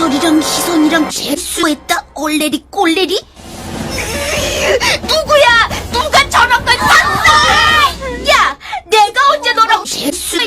저리랑 희선이랑 재수했다 얼레리 꼴레리? 누구야? 누가 저런 걸 샀어? 야, 내가 언제 너랑 재수